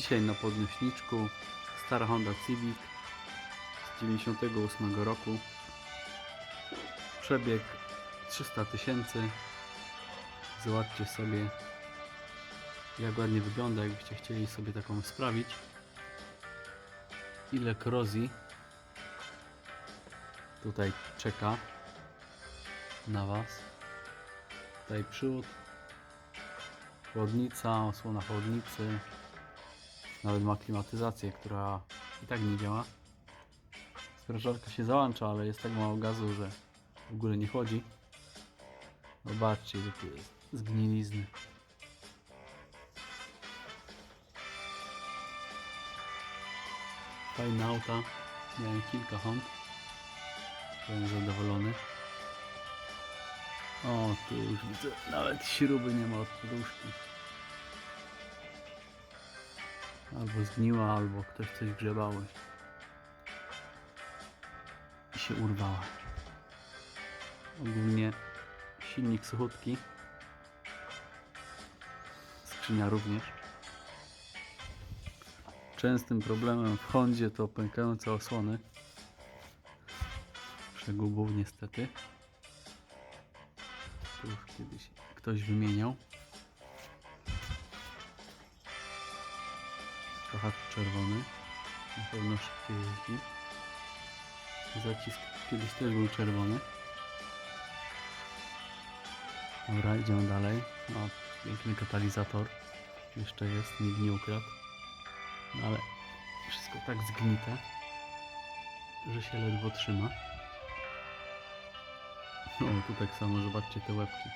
Dzisiaj na podnośniczku stara Honda Civic z 98 roku. Przebieg 300 tysięcy. Zobaczcie sobie jak ładnie wygląda, jakbyście chcieli sobie taką sprawić. Ile korozji tutaj czeka na Was. Tutaj przód, chłodnica, osłona chłodnicy. Nawet ma klimatyzację, która i tak nie działa. Sprężarka się załącza, ale jest tak mało gazu, że w ogóle nie chodzi. Zobaczcie, ile tu jest zgnilizny. Fajne auta. Miałem kilka Hond. Byłem zadowolony. O, tu już widzę, nawet śruby nie ma od poduszki. Albo zgniła, albo ktoś coś grzebały. I się urwała. Ogólnie silnik suchutki. Skrzynia również. Częstym problemem w Hondzie to pękające osłony. Przegubów niestety. To już kiedyś ktoś wymieniał. Trochę czerwony. Na pewno szybciej jeździ. Zacisk kiedyś też był czerwony. Dobra, idziemy dalej. No, piękny katalizator. Jeszcze jest, nikt nie ukradł. No ale wszystko tak zgnite, że się ledwo trzyma. No tu tak samo, zobaczcie te łebki.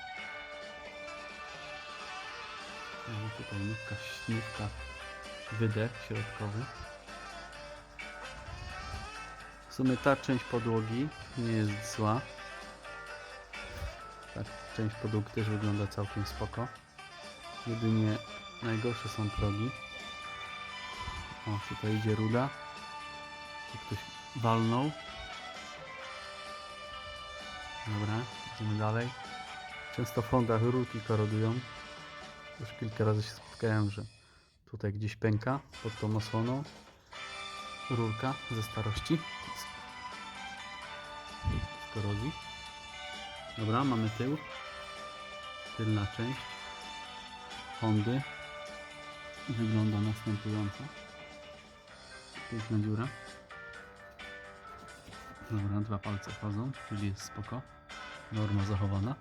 No tutaj nówka, śniówka, wydech środkowy. W sumie ta część podłogi nie jest zła. Ta część podłogi też wygląda całkiem spoko. Jedynie najgorsze są progi. O, tutaj idzie ruda. Tu ktoś walnął. Dobra, idziemy dalej. Często w Hondach rurki korodują. Już kilka razy się spotkałem, że tutaj gdzieś pęka pod tą osłoną. Rurka ze starości. Z korozji. Dobra, mamy tył. Tylna część Hondy. Wygląda następująco. Piękna dziura. Dobra, dwa palce wchodzą, czyli jest spoko. Norma zachowana.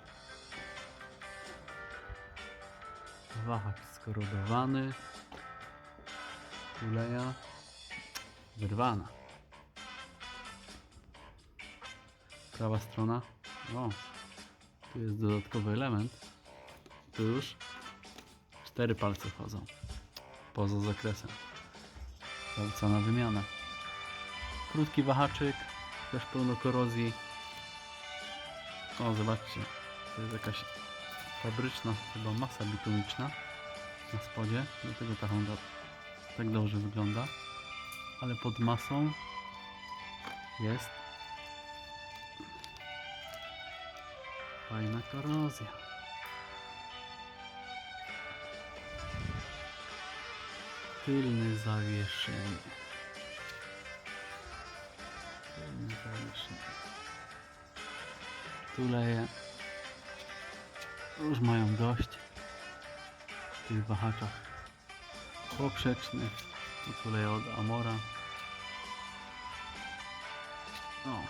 Wahacz skorodowany. Kuleja wyrwana. Prawa strona. O, tu jest dodatkowy element. Tu już cztery palce wchodzą. Poza zakresem. Palca na wymianę. Krótki wahaczyk, też pełno korozji. O, zobaczcie, to jest jakaś fabryczna chyba masa bitumiczna na spodzie. Dlatego ta Honda tak dobrze wygląda. Ale pod masą jest fajna korozja. Tylne zawieszenie. Tylne zawieszenie. Tuleje już mają dość w tych wahaczach poprzecznych. Tu od Amora. O.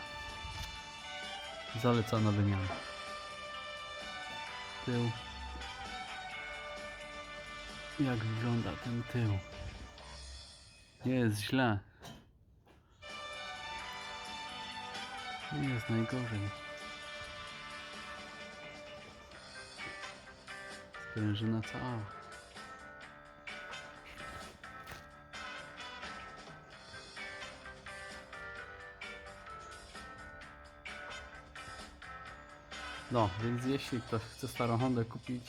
Zalecana wymiana. Tył. Jak wygląda ten tył? Nie jest źle. Nie jest najgorzej. Sprężyna cała. No, więc jeśli ktoś chce starą Hondę kupić,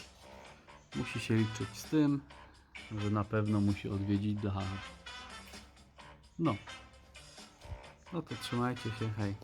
musi się liczyć z tym, że na pewno musi odwiedzić Daha. No. No to trzymajcie się, hej.